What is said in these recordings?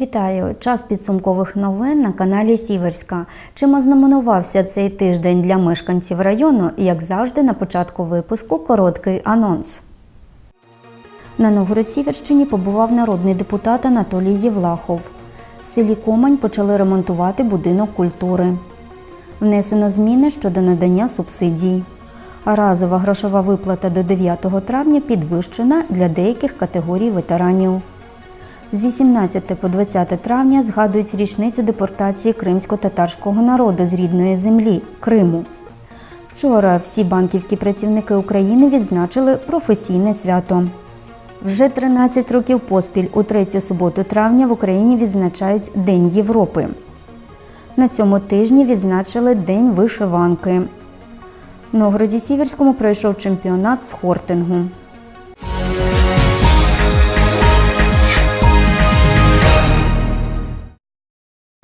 Вітаю! Час підсумкових новин на каналі Сіверська. Чим ознаменувався цей тиждень для мешканців району, як завжди, на початку випуску короткий анонс. На Новгород-Сіверщині побував народний депутат Анатолій Євлахов. В селі Комань почали ремонтувати будинок культури. Внесено зміни щодо надання субсидій. Разова грошова виплата до 9 травня підвищена для деяких категорій ветеранів. З 18 по 20 травня згадують річницю депортації кримсько-татарського народу з рідної землі Криму. Вчора всі банківські працівники України відзначили професійне свято. Вже 13 років поспіль у третю суботу травня в Україні відзначають День Європи. На цьому тижні відзначили День вишиванки. Новгороді Сіверському пройшов чемпіонат з хортингу.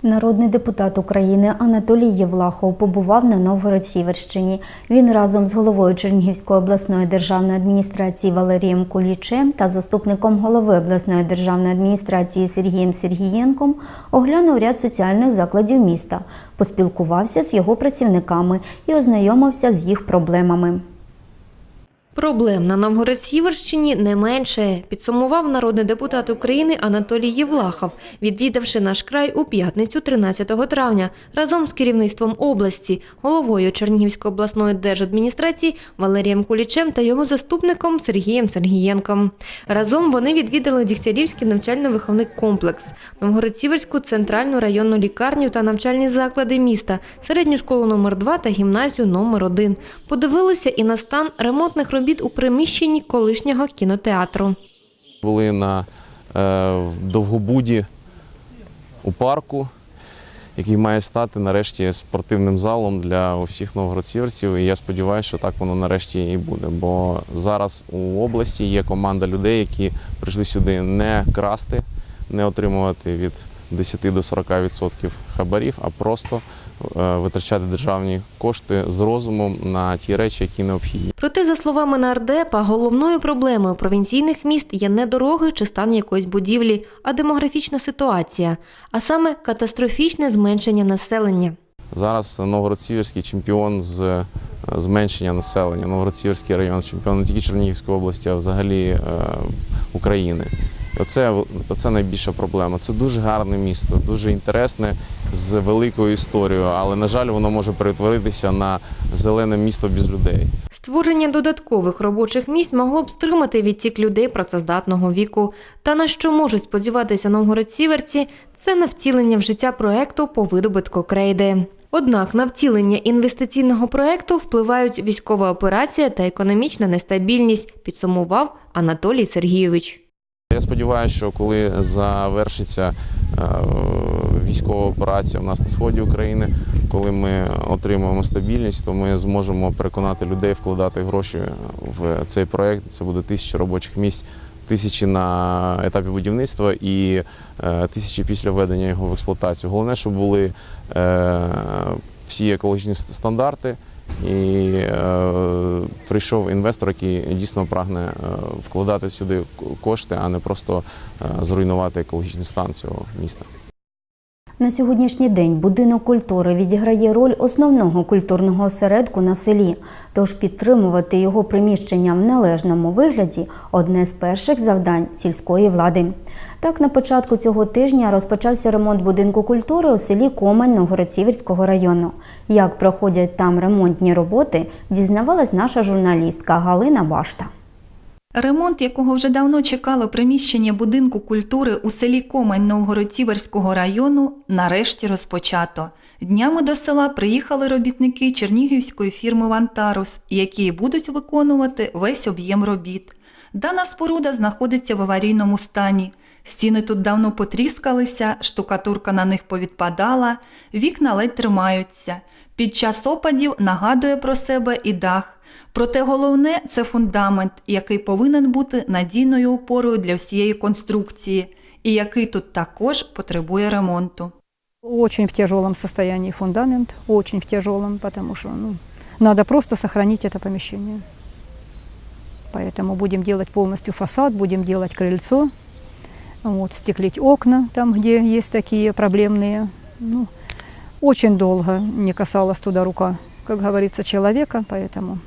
Народний депутат України Анатолій Євлахов побував на Новгород-Сіверщині. Він разом з головою Чернігівської обласної державної адміністрації Валерієм Кулічем та заступником голови обласної державної адміністрації Сергієм Сергієнком оглянув ряд соціальних закладів міста, поспілкувався з його працівниками і ознайомився з їх проблемами. Проблем на Новгород-Сіверщині не менше, підсумував народний депутат України Анатолій Євлахов, відвідавши наш край у п'ятницю 13 травня разом з керівництвом області, головою Чернігівської обласної держадміністрації Валерієм Кулічем та його заступником Сергієм Сергієнком. Разом вони відвідали Дігтярівський навчально-виховний комплекс, Новгород-Сіверську центральну районну лікарню та навчальні заклади міста, середню школу номер 2 та гімназію номер 1 Подивилися і на стан ремонтних робіт у приміщенні колишнього кінотеатру. Були на е, Довгобуді у парку, який має стати нарешті спортивним залом для усіх новгородцівців. І я сподіваюся, що так воно нарешті і буде. Бо зараз у області є команда людей, які прийшли сюди не красти, не отримувати від 10 до 40% хабарів, а просто витрачати державні кошти з розумом на ті речі, які необхідні. Проте, за словами нардепа, головною проблемою провінційних міст є не дороги чи стан якоїсь будівлі, а демографічна ситуація, а саме катастрофічне зменшення населення. Зараз Новгород-Сіверський чемпіон з е, зменшення населення. Новгород-Сіверський район чемпіон не тільки Чернігівської області, а взагалі е, України. Оце, оце найбільша проблема. Це дуже гарне місто, дуже інтересне з великою історією, але на жаль, воно може перетворитися на зелене місто без людей. Створення додаткових робочих місць могло б стримати відтік людей працездатного віку. Та на що можуть сподіватися новгород-сіверці, це на втілення в життя проекту по видобутку крейди. Однак на втілення інвестиційного проекту впливають військова операція та економічна нестабільність, підсумував Анатолій Сергійович. Сподіваюся, що коли завершиться е, військова операція в нас на сході України, коли ми отримаємо стабільність, то ми зможемо переконати людей вкладати гроші в цей проект. Це буде тисячі робочих місць, тисячі на етапі будівництва і е, тисячі після введення його в експлуатацію. Головне, щоб були е, всі екологічні стандарти. І е, прийшов інвестор, який дійсно прагне е, вкладати сюди кошти, а не просто е, зруйнувати екологічний стан цього міста. На сьогоднішній день будинок культури відіграє роль основного культурного осередку на селі, тож підтримувати його приміщення в належному вигляді одне з перших завдань сільської влади. Так, на початку цього тижня розпочався ремонт будинку культури у селі Комань Новгород-Сіверського району. Як проходять там ремонтні роботи, дізнавалась наша журналістка Галина Башта. Ремонт, якого вже давно чекало приміщення будинку культури у селі Комань Новгород-Сіверського району, нарешті розпочато. Днями до села приїхали робітники чернігівської фірми Вантарус, які будуть виконувати весь об'єм робіт. Дана споруда знаходиться в аварійному стані. Стіни тут давно потріскалися, штукатурка на них повідпадала, вікна ледь тримаються. Під час опадів нагадує про себе і дах. Проте головне це фундамент, який повинен бути надійною опорою для всієї конструкції, і який тут також потребує ремонту. Очень в тяжелом состоянии фундамент, очень в тяжелом, потому что ну, надо просто сохранить это помещение. Поэтому будем делать полностью фасад, будем делать крыльцо, вот, стеклить окна там, где есть такие проблемные. Ну, очень долго не касалась туда рука, как говорится, человека, поэтому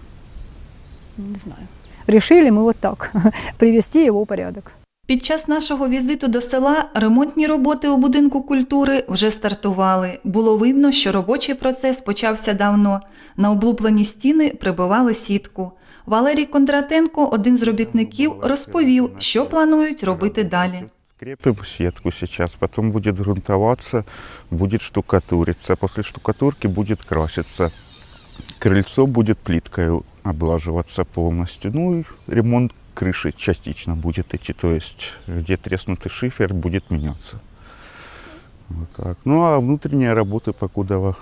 не знаю. Решили мы вот так привести его в порядок. Під час нашого візиту до села ремонтні роботи у будинку культури вже стартували. Було видно, що робочий процес почався давно. На облуплені стіни прибивали сітку. Валерій Кондратенко, один з робітників, розповів, що планують робити далі. Крепим сетку сейчас, потом будет грунтоваться, будет штукатуриться. После штукатурки будет краситься. Крыльцо будет плиткой облаживаться полностью. Ну и ремонт крыши частично будет идти, то есть где треснутый шифер будет меняться. Вот так. Ну а внутренние работы покуда,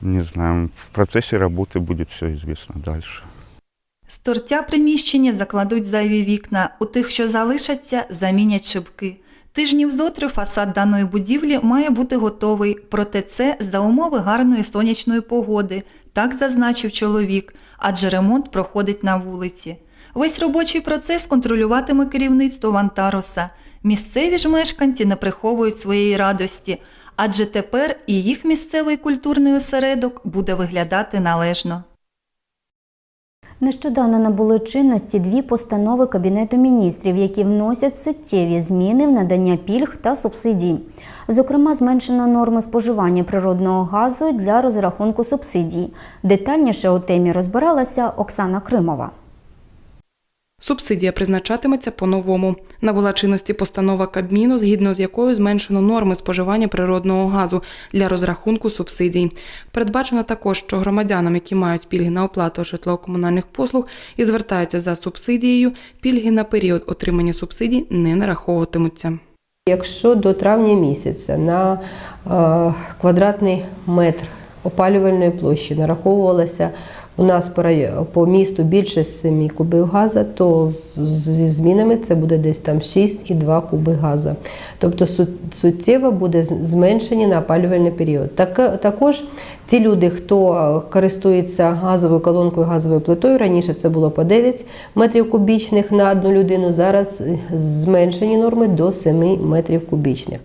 не знаю, в процессе работы будет все известно дальше. З тортя приміщення закладуть зайві вікна. У тих, що залишаться, замінять шибки. Тижнів зотри фасад даної будівлі має бути готовий, проте це за умови гарної сонячної погоди, так зазначив чоловік, адже ремонт проходить на вулиці. Весь робочий процес контролюватиме керівництво Вантароса. Місцеві ж мешканці не приховують своєї радості, адже тепер і їх місцевий культурний осередок буде виглядати належно. Нещодавно набули чинності дві постанови Кабінету міністрів, які вносять суттєві зміни в надання пільг та субсидій. Зокрема, зменшено норми споживання природного газу для розрахунку субсидій. Детальніше у темі розбиралася Оксана Кримова. Субсидія призначатиметься по-новому. Набула чинності постанова Кабміну, згідно з якою зменшено норми споживання природного газу для розрахунку субсидій. Передбачено також, що громадянам, які мають пільги на оплату житлово-комунальних послуг і звертаються за субсидією, пільги на період отримання субсидій не нараховуватимуться. Якщо до травня місяця на е, квадратний метр опалювальної площі нараховувалося у нас по, місту більше 7 кубів газу, то зі змінами це буде десь там 6,2 куби газу. Тобто су- суттєво буде з- зменшення на опалювальний період. Так, також ті люди, хто е, користується газовою колонкою, газовою плитою, раніше це було по 9 метрів кубічних на одну людину, зараз е, зменшені норми до 7 метрів кубічних.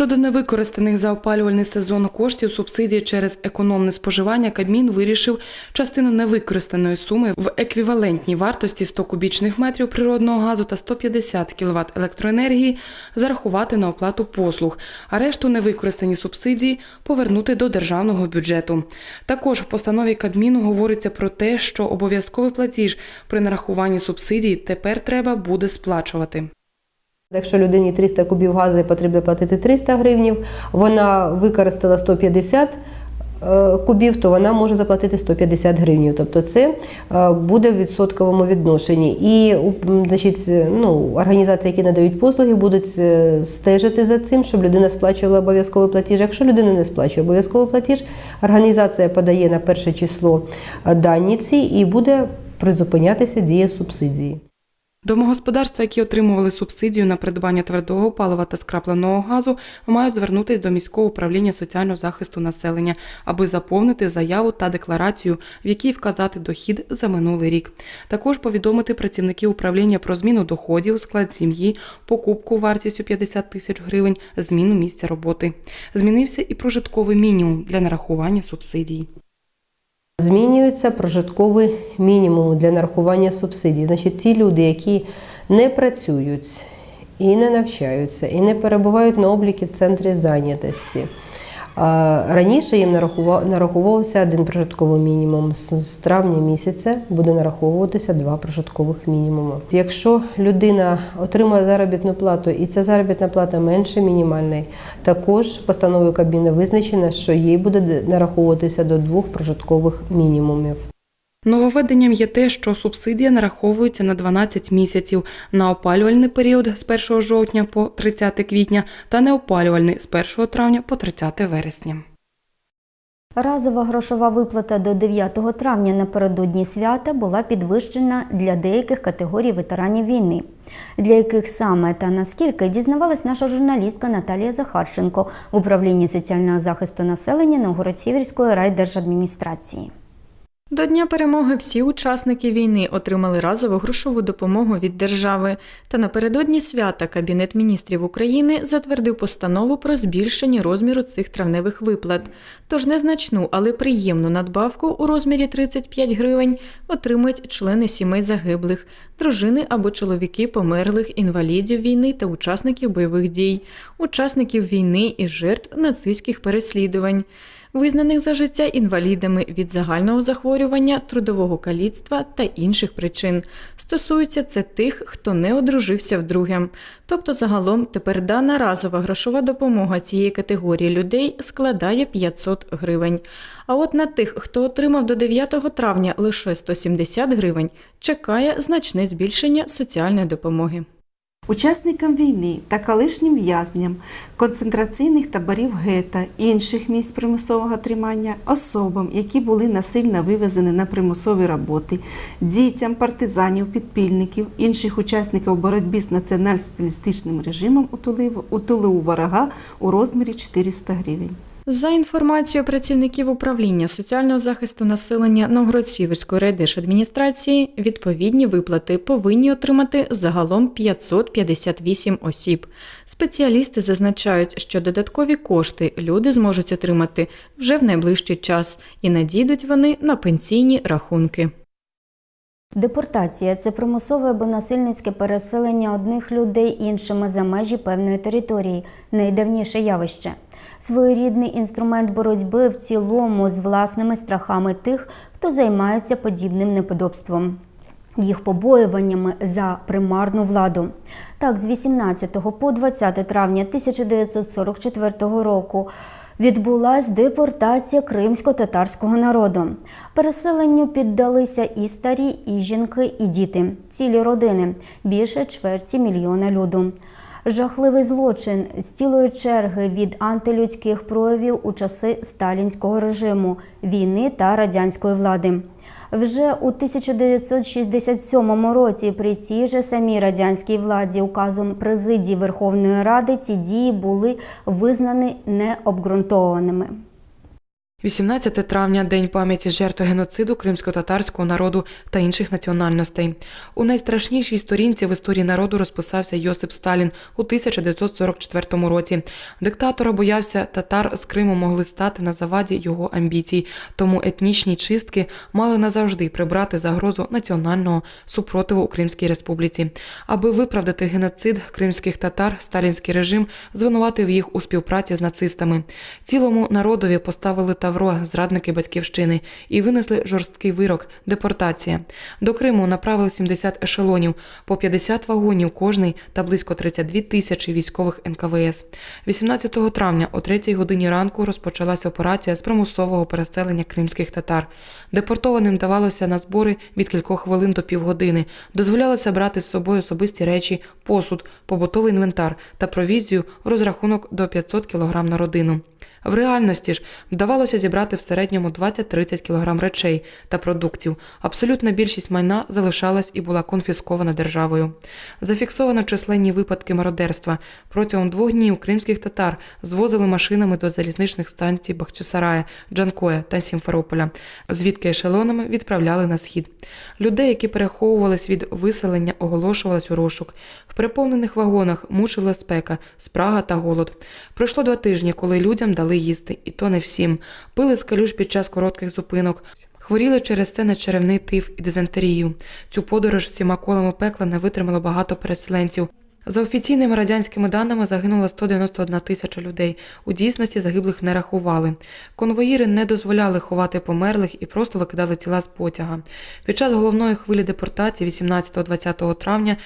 Щодо невикористаних за опалювальний сезон коштів субсидії через економне споживання, Кабмін вирішив частину невикористаної суми в еквівалентній вартості 100 кубічних метрів природного газу та 150 кВт електроенергії зарахувати на оплату послуг, а решту невикористані субсидії повернути до державного бюджету. Також в постанові Кабміну говориться про те, що обов'язковий платіж при нарахуванні субсидій тепер треба буде сплачувати. Якщо людині 300 кубів газу і потрібно платити 300 гривнів, вона використала 150 е, кубів, то вона може заплатити 150 гривнів. Тобто це е, буде в відсотковому відношенні. І значить, ну, організації, які надають послуги, будуть е, стежити за цим, щоб людина сплачувала обов'язковий платіж. Якщо людина не сплачує обов'язковий платіж, організація подає на перше число е, дані ці і буде призупинятися дія субсидії. Домогосподарства, які отримували субсидію на придбання твердого палива та скрапленого газу, мають звернутися до міського управління соціального захисту населення, аби заповнити заяву та декларацію, в якій вказати дохід за минулий рік. Також повідомити працівників управління про зміну доходів, склад сім'ї, покупку вартістю 50 тисяч гривень, зміну місця роботи. Змінився і прожитковий мінімум для нарахування субсидій. Змінюється прожитковий мінімум для нарахування субсидій. Значить, ті люди, які не працюють і не навчаються, і не перебувають на обліки в центрі зайнятості. Раніше їм нараховувався один прожитковий мінімум. З травня місяця буде нараховуватися два прожиткових мінімуми. Якщо людина отримує заробітну плату і ця заробітна плата менше мінімальної, також постановою Кабміну визначено, що їй буде нараховуватися до двох прожиткових мінімумів. Нововведенням є те, що субсидія нараховується на 12 місяців на опалювальний період з 1 жовтня по 30 квітня та неопалювальний з 1 травня по 30 вересня. Разова грошова виплата до 9 травня напередодні свята була підвищена для деяких категорій ветеранів війни. Для яких саме та наскільки дізнавалась наша журналістка Наталія Захарченко в управлінні соціального захисту населення Новгород-Сіверської райдержадміністрації. До Дня перемоги всі учасники війни отримали разову грошову допомогу від держави. Та напередодні свята Кабінет міністрів України затвердив постанову про збільшення розміру цих травневих виплат. Тож незначну, але приємну надбавку у розмірі 35 гривень отримують члени сімей загиблих, дружини або чоловіки померлих інвалідів війни та учасників бойових дій, учасників війни і жертв нацистських переслідувань визнаних за життя інвалідами від загального захворювання, трудового каліцтва та інших причин. Стосується це тих, хто не одружився вдруге. Тобто, загалом тепер дана разова грошова допомога цієї категорії людей складає 500 гривень. А от на тих, хто отримав до 9 травня лише 170 гривень, чекає значне збільшення соціальної допомоги. Учасникам війни та колишнім в'язням концентраційних таборів гета, інших місць примусового тримання, особам, які були насильно вивезені на примусові роботи, дітям партизанів, підпільників, інших учасників боротьби з націонал-соціалістичним режимом утулив, утулив ворога у розмірі 400 гривень. За інформацією працівників управління соціального захисту населення Новгород-Сіверської райдержадміністрації, відповідні виплати повинні отримати загалом 558 осіб. Спеціалісти зазначають, що додаткові кошти люди зможуть отримати вже в найближчий час, і надійдуть вони на пенсійні рахунки. Депортація це примусове або насильницьке переселення одних людей іншими за межі певної території, найдавніше явище. Своєрідний інструмент боротьби в цілому з власними страхами тих, хто займається подібним неподобством. Їх побоюваннями за примарну владу. Так, з 18 по 20 травня 1944 року відбулась депортація кримсько-татарського народу. Переселенню піддалися і старі, і жінки, і діти, цілі родини, більше чверті мільйона люду. Жахливий злочин з цілої черги від антилюдських проявів у часи сталінського режиму, війни та радянської влади. Вже у 1967 році при цій же самій радянській владі указом президії Верховної Ради ці дії були визнані необґрунтованими. 18 травня День пам'яті жертв геноциду кримсько-татарського народу та інших національностей. У найстрашнішій сторінці в історії народу розписався Йосип Сталін у 1944 році. Диктатора боявся, татар з Криму могли стати на заваді його амбіцій, тому етнічні чистки мали назавжди прибрати загрозу національного супротиву у Кримській республіці. Аби виправдати геноцид кримських татар, сталінський режим звинуватив їх у співпраці з нацистами. Цілому народові поставили Тавро, зрадники батьківщини, і винесли жорсткий вирок депортація. До Криму направили 70 ешелонів, по 50 вагонів кожний та близько 32 тисячі військових НКВС. 18 травня о 3 годині ранку розпочалася операція з примусового переселення кримських татар. Депортованим давалося на збори від кількох хвилин до півгодини. Дозволялося брати з собою особисті речі, посуд, побутовий інвентар та провізію розрахунок до 500 кг на родину. В реальності ж вдавалося зібрати в середньому 20-30 кг речей та продуктів. Абсолютна більшість майна залишалась і була конфіскована державою. Зафіксовано численні випадки мародерства. Протягом двох днів кримських татар звозили машинами до залізничних станцій Бахчисарая, Джанкоя та Сімферополя, звідки ешелонами відправляли на схід. Людей, які переховувались від виселення, оголошувалось у розшук. В переповнених вагонах мучила спека, спрага та голод. Пройшло два тижні, коли людям дали їсти, і то не всім. Пили з калюш під час коротких зупинок. Хворіли через це на черевний тиф і дизентерію. Цю подорож всіма колами пекла не витримало багато переселенців. За офіційними радянськими даними загинуло 191 тисяча людей. У дійсності загиблих не рахували. Конвоїри не дозволяли ховати померлих і просто викидали тіла з потяга. Під час головної хвилі депортації 18-20 травня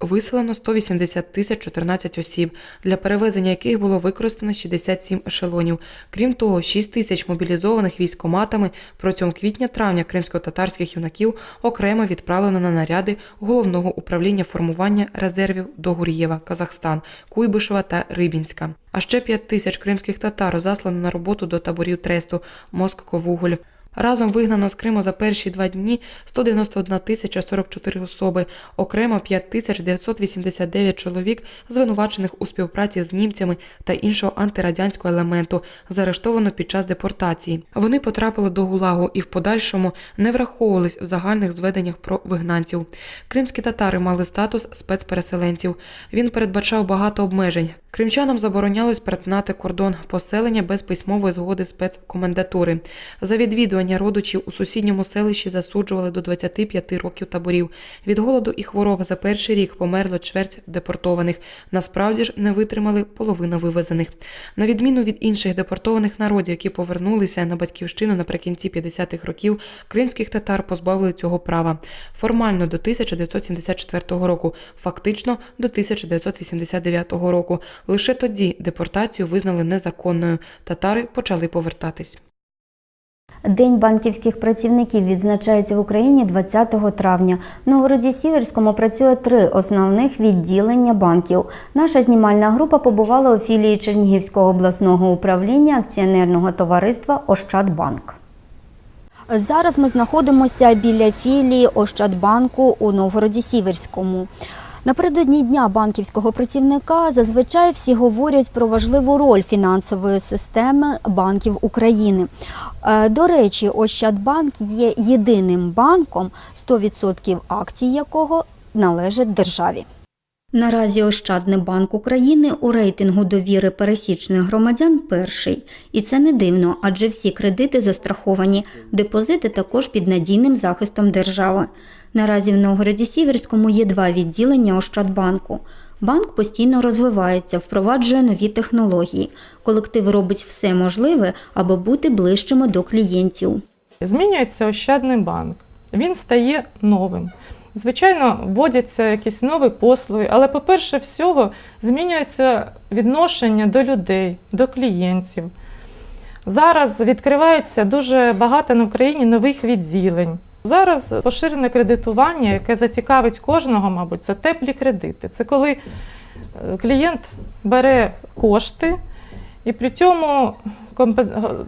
виселено 180 тисяч 14 осіб, для перевезення яких було використано 67 ешелонів. Крім того, 6 тисяч мобілізованих військоматами протягом квітня-травня кримсько-татарських юнаків окремо відправлено на наряди головного управління формування резервів до Гур'єва, Казахстан, Куйбишева та Рибінська. А ще 5 тисяч кримських татар заслано на роботу до таборів тресту Москковуголь. Разом вигнано з Криму за перші два дні 191 тисяча 44 особи, окремо 5 тисяч 989 чоловік, звинувачених у співпраці з німцями та іншого антирадянського елементу, заарештовано під час депортації. Вони потрапили до ГУЛАГу і в подальшому не враховувались в загальних зведеннях про вигнанців. Кримські татари мали статус спецпереселенців. Він передбачав багато обмежень. Кримчанам заборонялось перетинати кордон поселення без письмової згоди спецкомендатури. За відвідування родичів у сусідньому селищі засуджували до 25 років таборів. Від голоду і хвороб за перший рік померло чверть депортованих. Насправді ж не витримали половину вивезених. На відміну від інших депортованих народів, які повернулися на батьківщину наприкінці 50-х років, кримських татар позбавили цього права. Формально до 1974 року, фактично до 1989 року. Лише тоді депортацію визнали незаконною. Татари почали повертатись. День банківських працівників відзначається в Україні 20 травня. В Новгороді Сіверському працює три основних відділення банків. Наша знімальна група побувала у філії Чернігівського обласного управління акціонерного товариства Ощадбанк. Зараз ми знаходимося біля філії Ощадбанку у Новгороді Сіверському. Напередодні дня банківського працівника зазвичай всі говорять про важливу роль фінансової системи банків України. Е, До речі, Ощадбанк є єдиним банком, 100% акцій якого належать державі. Наразі Ощадний банк України у рейтингу довіри пересічних громадян перший. І це не дивно, адже всі кредити застраховані, депозити також під надійним захистом держави. Наразі в Новгороді Сіверському є два відділення Ощадбанку. Банк постійно розвивається, впроваджує нові технології. Колектив робить все можливе, аби бути ближчими до клієнтів. Змінюється Ощадний банк. Він стає новим. Звичайно, вводяться якісь нові послуги, але, по-перше, всього змінюється відношення до людей, до клієнтів. Зараз відкривається дуже багато на Україні нових відділень. Зараз поширене кредитування, яке зацікавить кожного, мабуть, це теплі кредити. Це коли е, клієнт бере кошти і при цьому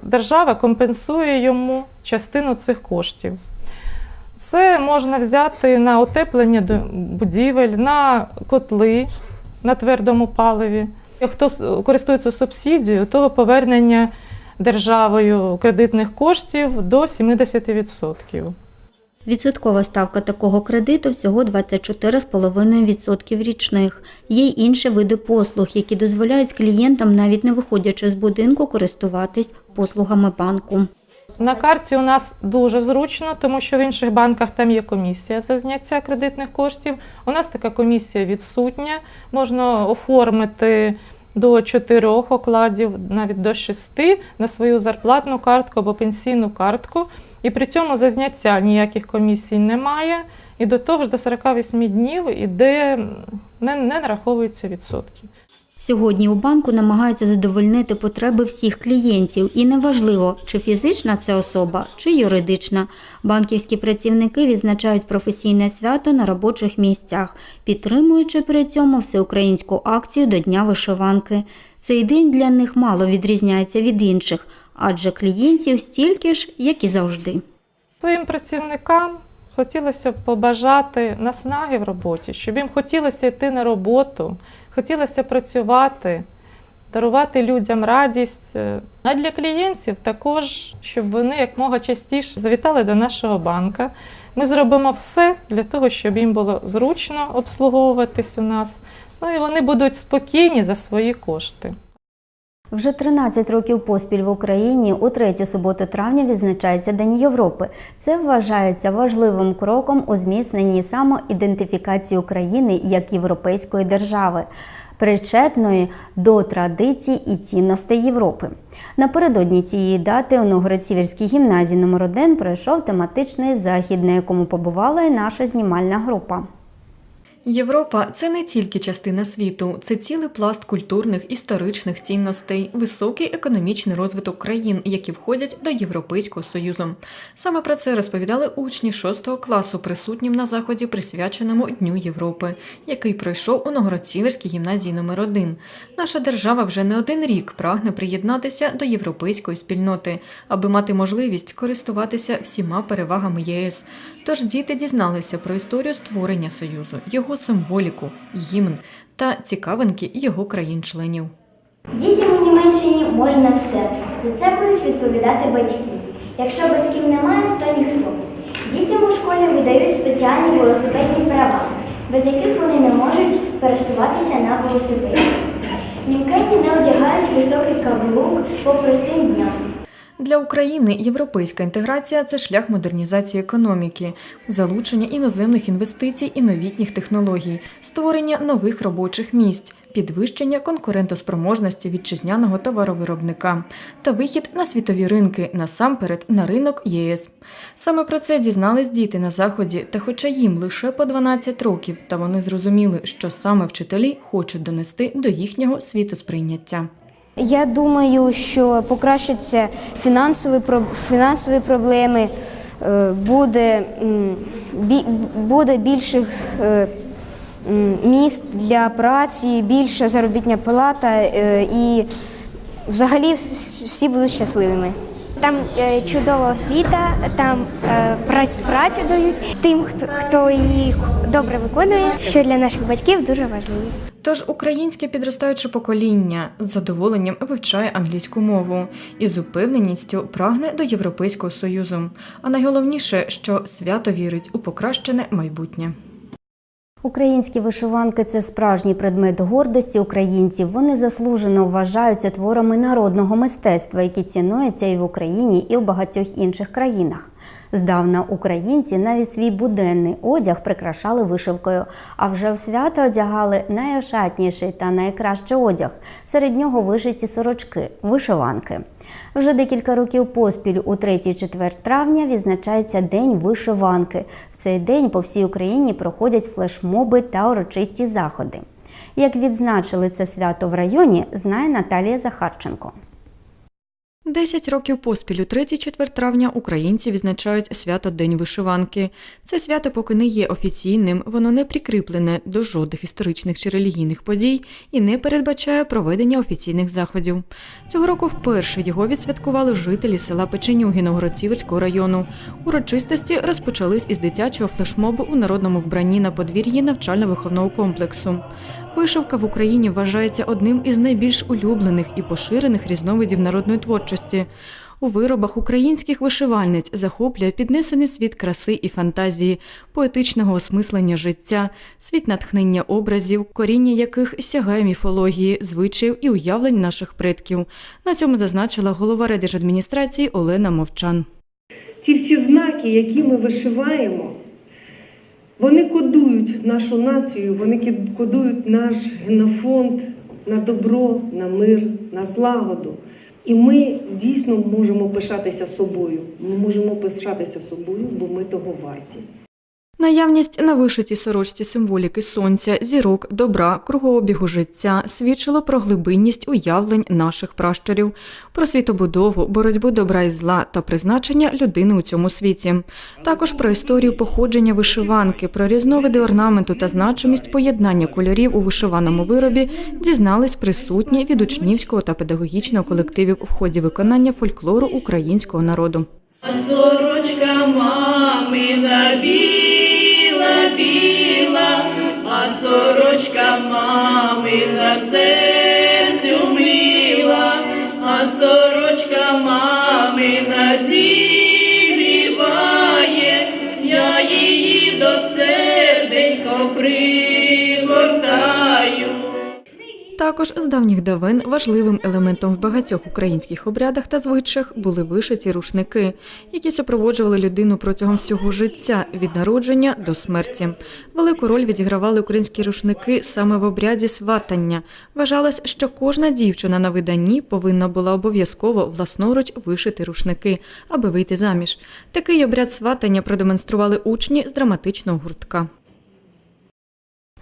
держава компенсує йому частину цих коштів. Це можна взяти на утеплення будівель, на котли на твердому паливі. Хто користується субсидією, того повернення державою кредитних коштів до 70%. Відсоткова ставка такого кредиту всього 24,5% річних. Є й інші види послуг, які дозволяють клієнтам, навіть не виходячи з будинку, користуватись послугами банку. На карті у нас дуже зручно, тому що в інших банках там є комісія за зняття кредитних коштів. У нас така комісія відсутня. Можна оформити до чотирьох окладів, навіть до шести на свою зарплатну картку або пенсійну картку. І при цьому за зняття ніяких комісій немає. І до того ж до 48 днів іде не, не нараховуються відсотки. Сьогодні у банку намагаються задовольнити потреби всіх клієнтів, і неважливо, чи фізична це особа, чи юридична. Банківські працівники відзначають професійне свято на робочих місцях, підтримуючи при цьому всеукраїнську акцію до Дня вишиванки. Цей день для них мало відрізняється від інших, адже клієнтів стільки ж, як і завжди. Своїм працівникам хотілося б побажати наснаги в роботі, щоб їм хотілося йти на роботу, хотілося працювати, дарувати людям радість. А для клієнтів також, щоб вони якмога частіше завітали до нашого банка. Ми зробимо все для того, щоб їм було зручно обслуговуватись у нас. Ну і вони будуть спокійні за свої кошти. Вже 13 років поспіль в Україні у третю суботу травня відзначається День Європи. Це вважається важливим кроком у зміцненні самоідентифікації України як європейської держави, причетної до традицій і цінностей Європи. Напередодні цієї дати у Новгород-Сіверській гімназії номер 1 пройшов тематичний захід, на якому побувала і наша знімальна група. Європа це не тільки частина світу, це цілий пласт культурних, історичних цінностей, високий економічний розвиток країн, які входять до Європейського Союзу. Саме про це розповідали учні 6 класу, присутнім на заході, присвяченому Дню Європи, який пройшов у Новгород-Сіверській гімназії номер 1 Наша держава вже не один рік прагне приєднатися до європейської спільноти, аби мати можливість користуватися всіма перевагами єС. Тож діти дізналися про історію створення Союзу, його символіку, гімн та цікавинки його країн-членів. Дітям у Німеччині можна все. За це будуть відповідати батьки. Якщо батьків немає, то ніхто. Дітям у школі видають спеціальні велосипедні права, без яких вони не можуть пересуватися на велосипеді. Німкені не одягають високий каблук по простим дням. Для України європейська інтеграція це шлях модернізації економіки, залучення іноземних інвестицій і новітніх технологій, створення нових робочих місць, підвищення конкурентоспроможності вітчизняного товаровиробника та вихід на світові ринки, насамперед на ринок ЄС. Саме про це дізнались діти на заході, та хоча їм лише по 12 років, та вони зрозуміли, що саме вчителі хочуть донести до їхнього світосприйняття. Я думаю, що покращаться фінансові, фінансові проблеми, е, буде, буде більше міст для праці, більша заробітня плата е, і взагалі всі будуть щасливими. Там е, чудова освіта, там е, працю дають тим, хто, хто її добре виконує, що для наших батьків дуже важливо. Тож українське підростаюче покоління з задоволенням вивчає англійську мову і з упевненістю прагне до Європейського союзу. А найголовніше, що свято вірить у покращене майбутнє. Українські вишиванки це справжній предмет гордості українців. Вони заслужено вважаються творами народного мистецтва, які цінуються і в Україні, і в багатьох інших країнах. Здавна українці навіть свій буденний одяг прикрашали вишивкою, а вже в свято одягали найошатніший та найкращий одяг. Серед нього вишиті сорочки, вишиванки. Вже декілька років поспіль у 3-4 травня відзначається День вишиванки. В цей день по всій Україні проходять флешмоби та урочисті заходи. Як відзначили це свято в районі, знає Наталія Захарченко. Десять років поспіль у 3-4 травня українці відзначають свято День вишиванки. Це свято поки не є офіційним, воно не прикріплене до жодних історичних чи релігійних подій і не передбачає проведення офіційних заходів. Цього року вперше його відсвяткували жителі села Печенюги Новгород-Сіверського району. Урочистості розпочались із дитячого флешмобу у народному вбранні на подвір'ї навчально-виховного комплексу. Вишивка в Україні вважається одним із найбільш улюблених і поширених різновидів народної творчості. У виробах українських вишивальниць захоплює піднесений світ краси і фантазії, поетичного осмислення життя, світ натхнення образів, коріння яких сягає міфології, звичаїв і уявлень наших предків. На цьому зазначила голова райдержадміністрації Олена Мовчан. Ті всі знаки, які ми вишиваємо, вони кодують нашу націю, вони кодують наш генофонд на добро, на мир, на злагоду. І ми дійсно можемо пишатися собою. Ми можемо пишатися собою, бо ми того варті. Наявність на вишитій сорочці символіки сонця, зірок, добра, кругообігу життя свідчило про глибинність уявлень наших пращурів, про світобудову, боротьбу добра і зла та призначення людини у цьому світі. Також про історію походження вишиванки, про різновиди орнаменту та значимість поєднання кольорів у вишиваному виробі дізнались присутні від учнівського та педагогічного колективів в ході виконання фольклору українського народу. Сорочка мамина біла, біла, а сорочка мамина серцю мила, а сорочка мамина Також з давніх давен важливим елементом в багатьох українських обрядах та звичаях були вишиті рушники, які супроводжували людину протягом всього життя від народження до смерті. Велику роль відігравали українські рушники саме в обряді сватання. Вважалось, що кожна дівчина на виданні повинна була обов'язково власноруч вишити рушники, аби вийти заміж. Такий обряд сватання продемонстрували учні з драматичного гуртка.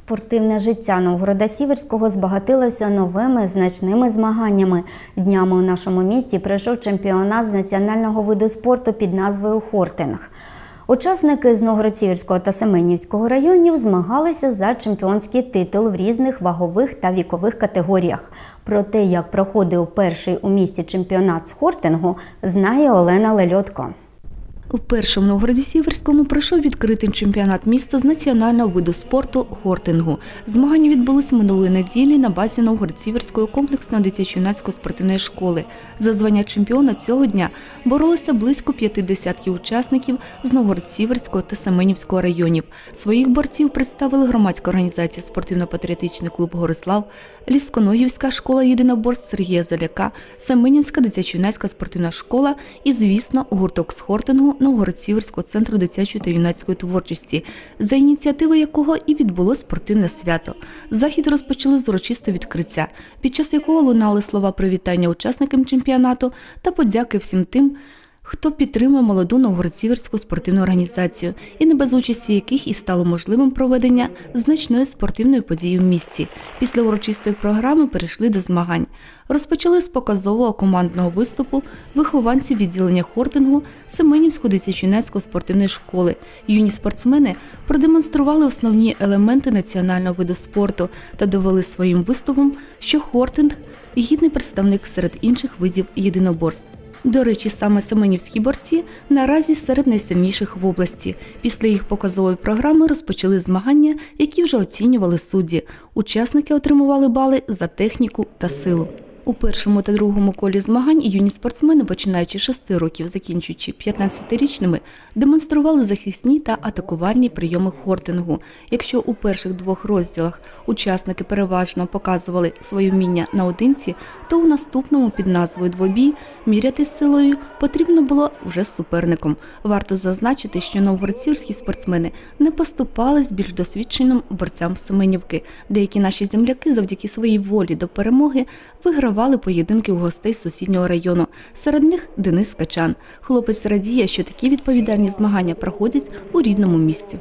Спортивне життя Новгорода Сіверського збагатилося новими значними змаганнями. Днями у нашому місті пройшов чемпіонат з національного виду спорту під назвою Хортинг. Учасники з Новгород-Сіверського та Семенівського районів змагалися за чемпіонський титул в різних вагових та вікових категоріях. Про те, як проходив перший у місті чемпіонат з хортингу, знає Олена Лельотко. У першому Новгороді Сіверському пройшов відкритий чемпіонат міста з національного виду спорту хортингу. Змагання відбулися минулої неділі на базі Новгород-Сіверської комплексної дитячо-юнацької спортивної школи. За звання чемпіона цього дня боролися близько п'яти десятків учасників з Новгород-Сіверського та Семенівського районів. Своїх борців представили громадська організація Спортивно-патріотичний клуб Горислав, Лісконогівська школа єдиноборств Сергія Заляка, Семенівська дитячо-юнацька спортивна школа і, звісно, гурток з хортингу Новгород-Сіверського центру дитячої та юнацької творчості, за ініціативи якого і відбуло спортивне свято. Захід розпочали з урочистого відкриття, під час якого лунали слова привітання учасникам чемпіонату та подяки всім тим, хто підтримує молоду Новгород-Сіверську спортивну організацію, і не без участі яких і стало можливим проведення значної спортивної події в місті. Після урочистої програми перейшли до змагань. Розпочали з показового командного виступу вихованці відділення хортингу Семенівської дитячо-юнацької спортивної школи. Юні спортсмени продемонстрували основні елементи національного виду спорту та довели своїм виступом, що хортинг гідний представник серед інших видів єдиноборств. До речі, саме семенівські борці наразі серед найсильніших в області. Після їх показової програми розпочали змагання, які вже оцінювали судді. Учасники отримували бали за техніку та силу. У першому та другому колі змагань юні спортсмени, починаючи з 6 років, закінчуючи 15-річними, демонстрували захисні та атакувальні прийоми хортингу. Якщо у перших двох розділах учасники переважно показували своє вміння наодинці, то у наступному під назвою Двобій мірятись силою потрібно було вже з суперником. Варто зазначити, що новгородцівські спортсмени не поступались більш досвідченим борцям Семенівки. Деякі наші земляки завдяки своїй волі до перемоги вигравали поєдинки у гостей з сусіднього району. Серед них Денис Качан. Хлопець радіє, що такі відповідальні змагання проходять у рідному місті.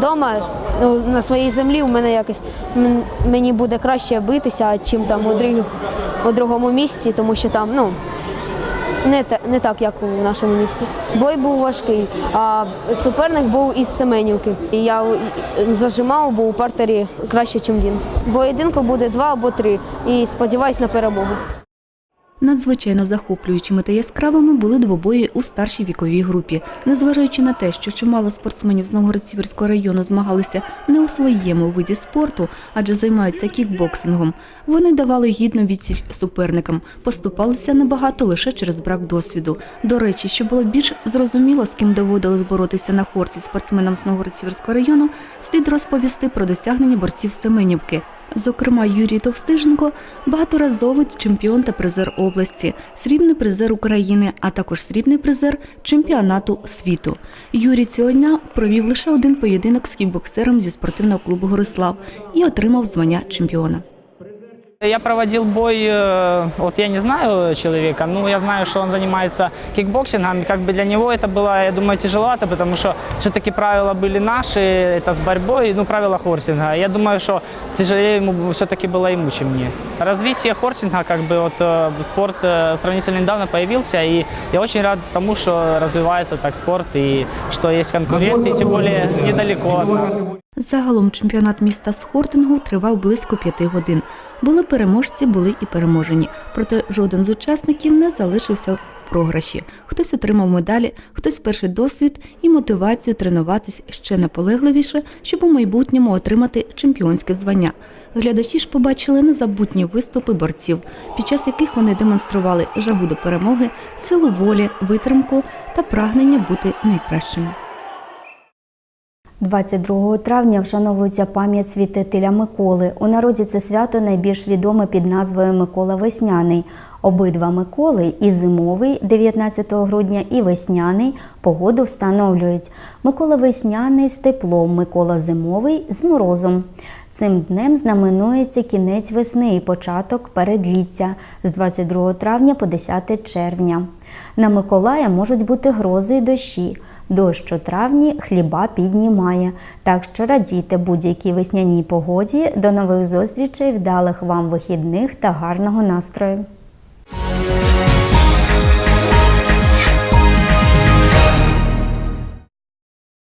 Дома ну, на своїй землі у мене якось мені буде краще битися, чим там у, другому місті, тому що там ну не, не так, як у нашому місті. Бой був важкий, а суперник був із Семенівки. І я зажимав, бо у партері краще, ніж він. Боєдинку буде два або три. І сподіваюсь на перемогу. Надзвичайно захоплюючими та яскравими були двобої у старшій віковій групі. Незважаючи на те, що чимало спортсменів з Новгород-Сіверського району змагалися не у своєму виді спорту, адже займаються кікбоксингом, вони давали гідну відсіч суперникам, поступалися небагато лише через брак досвіду. До речі, що було більш зрозуміло, з ким доводилось боротися на хорці спортсменам з Новгород-Сіверського району, слід розповісти про досягнення борців Семенівки. Зокрема, Юрій Товстиженко багаторазовець чемпіон та призер області, срібний призер України, а також срібний призер чемпіонату світу. Юрій цього дня провів лише один поєдинок з кікбоксером зі спортивного клубу Горислав і отримав звання чемпіона. Я проводил бой, э, вот я не знаю человека, но я знаю, что он занимается кикбоксингом. И как бы для него это было, я думаю, тяжеловато, потому что все-таки правила были наши, это с борьбой, ну, правила хорсинга. Я думаю, что тяжелее ему все-таки было ему, чем мне. Развитие хорсинга, как бы вот э, спорт э, сравнительно недавно появился, и я очень рад тому, что развивается так спорт, и что есть конкуренты, тем более недалеко от нас. Загалом чемпіонат міста з хортингу тривав близько п'яти годин. Були переможці, були і переможені. Проте жоден з учасників не залишився в програші. Хтось отримав медалі, хтось перший досвід і мотивацію тренуватись ще наполегливіше, щоб у майбутньому отримати чемпіонське звання. Глядачі ж побачили незабутні виступи борців, під час яких вони демонстрували жагу до перемоги, силу волі, витримку та прагнення бути найкращими. 22 травня вшановується пам'ять святителя Миколи. У народі це свято найбільш відоме під назвою Микола Весняний. Обидва Миколи і зимовий 19 грудня, і весняний погоду встановлюють. Микола Весняний з теплом, Микола Зимовий з морозом. Цим днем знаменується кінець весни і початок передліття з 22 травня по 10 червня. На Миколая можуть бути грози й дощі. Дощ у травні хліба піднімає. Так що радійте будь-якій весняній погоді. До нових зустрічей, вдалих вам вихідних та гарного настрою.